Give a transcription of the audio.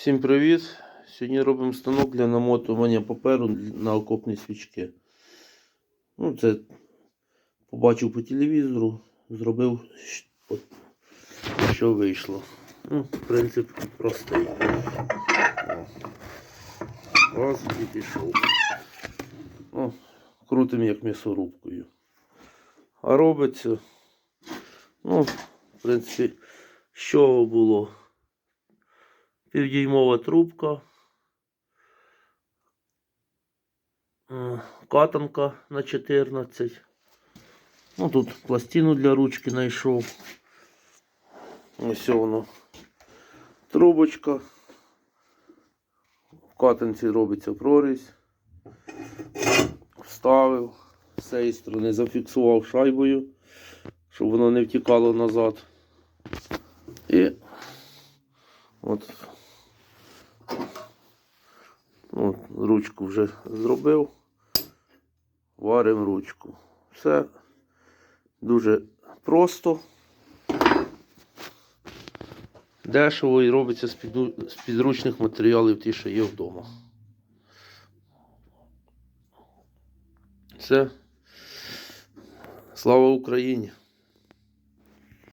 Всім привіт! Сьогодні робимо станок для намотування паперу на окопні свічки. Ну, це побачив по телевізору, зробив, що вийшло. Ну, принцип простий. О. Раз і пішов. Ну, крутим як м'ясорубкою. А робиться, ну, в принципі, чого було? Півдюймова трубка. Е, Катанка на 14. Ну, тут пластину для ручки знайшов. Ось воно. Трубочка. В катанці робиться прорізь. Вставив. З цієї сторони зафіксував шайбою, щоб воно не втікало назад. І от Ну, ручку вже зробив. Варимо ручку. Все дуже просто. Дешево і робиться з, підручних матеріалів ті, що є вдома. Все. Слава Україні!